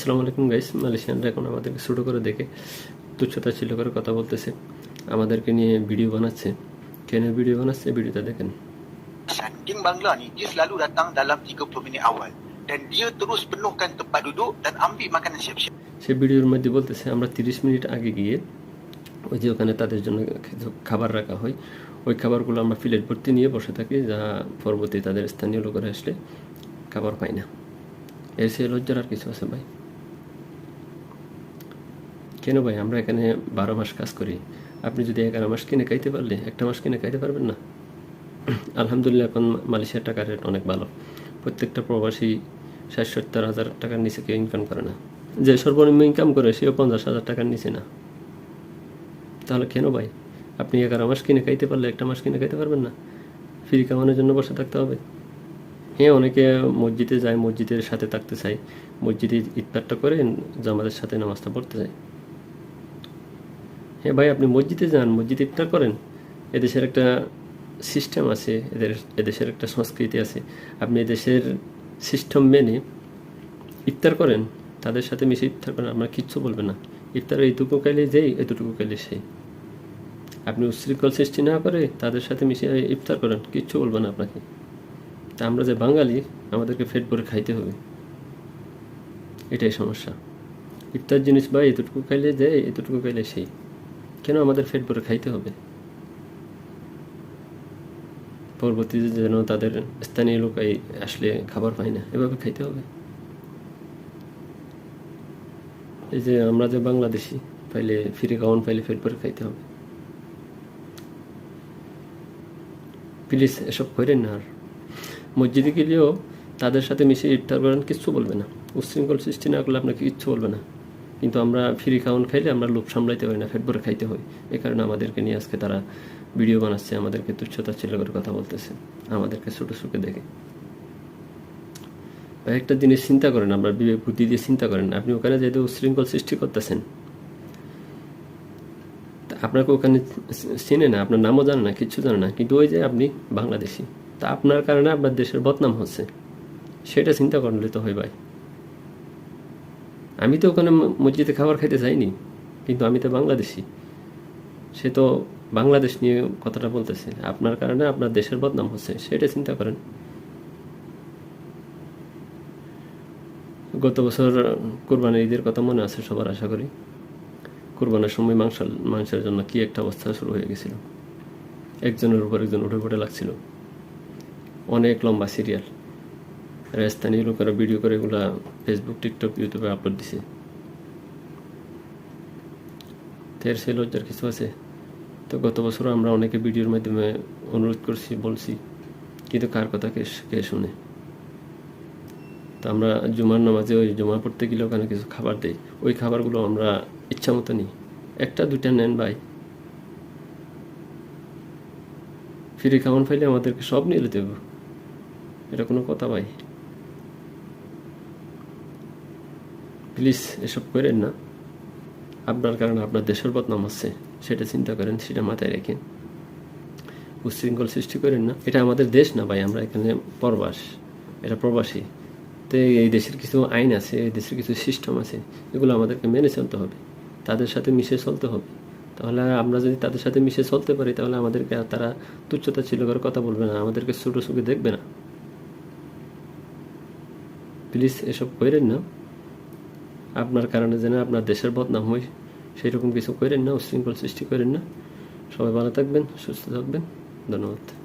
আসসালামু আলাইকুম গাইস মালয়েশিয়ানরা এখন আমাদেরকে ছোটো করে দেখে তুচ্ছতা ছিল করে কথা বলতেছে। আমাদেরকে নিয়ে ভিডিও বানাচ্ছে। কেন ভিডিও বানাচ্ছে? ভিডিওটা দেখেন। Sanding Bangla ni dia selalu datang dalam 30 minit awal. Dan dia terus penuhkan tempat duduk dan ambil makanan siap-siap. সে ভিডিওর মধ্যে বলতেছে আমরা তিরিশ মিনিট আগে গিয়ে ওই যে ওখানে তাদের জন্য খাবার রাখা হয় ওই খাবারগুলো আমরা প্লেট ভর্তি নিয়ে বসে থাকি যা পরবর্তী তাদের স্থানীয় লোকেরা আসলে খাবার পায় না। এর সে লজ্জার আর কিছু আছে ভাই? কেন ভাই? আমরা এখানে বারো মাস কাজ করি। আপনি যদি এগারো মাস কিনে খাইতে পারলে, একটা মাস কিনে খাইতে পারবেন না? আলহামদুলিল্লাহ, এখন মালয়েশিয়ার টাকার রেট অনেক ভালো। প্রত্যেকটা প্রবাসী ষাট সত্তর হাজার টাকার নিচে কেউ ইনকাম করে না। যে সর্বনিম্ন ইনকাম করে, সেও পঞ্চাশ হাজার টাকার নিচে না। তাহলে কেন ভাই? আপনি এগারো মাস কিনে খাইতে পারলে, একটা মাস কিনে খাইতে পারবেন না? ফ্রি কামানোর জন্য বসে থাকতে হবে। হ্যাঁ অনেকে মসজিদে যায়, মসজিদের সাথে থাকতে চায়। মসজিদে ইফতারটা করে, জামাতের সাথে নামাজটা পড়তে যায়। হ্যাঁ ভাই, আপনি মসজিদে যান, মসজিদে ইফতার করেন। এদেশের একটা সিস্টেম আছে, এদের, এদেশের একটা সংস্কৃতি আছে। আপনি এদেশের সিস্টেম মেনে ইফতার করেন, তাদের সাথে মিশে ইফতার করেন, আপনার কিচ্ছু বলবে না। ইফতার এইটুকু কাইলে যেই, এতটুকু কাইলে সেই। আপনি উশৃঙ্খল সৃষ্টি না করে তাদের সাথে মিশে ইফতার করেন, কিচ্ছু বলবে না আপনাকে। তা আমরা যে বাঙালি, আমাদেরকে ফেট ভরে খাইতে হবে। এটাই সমস্যা। ইফতার জিনিস বা এতটুকু খাইলে যে এতটুকু খাইলে সেই। কেন আমাদের ফেট ভরে খাইতে হবে? পরবর্তীতে যেন তাদের স্থানীয় লোক আসলে খাবার পায় না, এভাবে খাইতে হবে। এই যে আমরা যে বাংলাদেশি পাইলে ফিরে খাওয়ান পাইলে ফেট ভরে খাইতে হবে। প্লিজ, এসব করেন না আর। মসজিদে গেলেও তাদের সাথে মিশে ইফতার করেন কিচ্ছু বলবে না। উচ্ছৃঙ্খল সৃষ্টি না করলে আপনাকে কিচ্ছু বলবে না। কিন্তু আমরা ফ্রি খাওয়ান খাইলে আমরা লোভ সামলাইতে পারি না ফেট ভরে খাইতে হয়। এ কারণে আমাদেরকে নিয়ে আজকে তারা ভিডিও বানাচ্ছে, আমাদেরকে তুচ্ছতা ছিল করে কথা বলতেছে, আমাদেরকে ছোটো চোখে দেখে। একটা জিনিস চিন্তা করেন আমরা বিবেক বুদ্ধি দিয়ে চিন্তা করেন, আপনি ওখানে যেহেতু উচ্ছৃঙ্খল সৃষ্টি করতেছেন আপনাকে ওখানে চিনে না, আপনার নামও জানে না, কিচ্ছু জানে না, কিন্তু ওই যে আপনি বাংলাদেশি, তা আপনার কারণে আপনার দেশের বদনাম হচ্ছে। সেটা চিন্তা করলে তো হয় ভাই। আমি তো ওখানে মসজিদে খাবার খাইতে যাইনি, কিন্তু আমি তো বাংলাদেশি। সে তো বাংলাদেশ নিয়ে কথাটা বলতেছে। আপনার কারণে আপনার দেশের বদনাম হচ্ছে, সেটা চিন্তা করেন। গত বছর কোরবানির ঈদের কথা মনে আছে সবার আশা করি। কোরবানের সময় মাংস মাংসের জন্য কি একটা অবস্থা শুরু হয়ে গেছিল। একজনের উপর একজন উঠে পড়ে লাগছিল। অনেক লম্বা সিরিয়াল স্থানীয় লোকেরা ভিডিও করে এগুলা ফেসবুক টিকটক ইউটিউবে আপলোড দিছে। তো এর সে লজ্জার কিছু আছে। তো গত বছর আমরা অনেকে ভিডিওর মাধ্যমে অনুরোধ করছি, বলছি, কিন্তু কার কথা কে কে শুনে? তো আমরা জুমার নামাজে ওই জমা পড়তে গেলে ওখানে কিছু খাবার দেই। ওই খাবারগুলো আমরা ইচ্ছা মতো নিই। একটা, দুইটা নেন ভাই। ফিরে খাওয়ান ফাইলে আমাদেরকে সব নিয়ে দেব এটা কোনো কথা ভাই। প্লিজ এসব করেন না। আপনার কারণে আপনার দেশের বদনাম হচ্ছে, সেটা চিন্তা করেন, সেটা মাথায় রেখেন। উচ্ছৃঙ্খল সৃষ্টি করেন না। এটা আমাদের দেশ না ভাই, আমরা এখানে প্রবাস এটা প্রবাসী। তো এই দেশের কিছু আইন আছে, এই দেশের কিছু সিস্টেম আছে, এগুলো আমাদেরকে মেনে চলতে হবে। তাদের সাথে মিশে চলতে হবে। তাহলে আমরা যদি তাদের সাথে মিশে চলতে পারি, তাহলে আমাদেরকে তারা তুচ্ছতা ছিল করে কথা বলবে না, আমাদেরকে ছোটো চোখে দেখবে না। প্লিজ এসব করেন না। আপনার কারণে যেন আপনার দেশের বদনাম হয় সেই রকম কিছু করেন না, উশৃঙ্খল সৃষ্টি করেন না। সবাই ভালো থাকবেন, সুস্থ থাকবেন। ধন্যবাদ।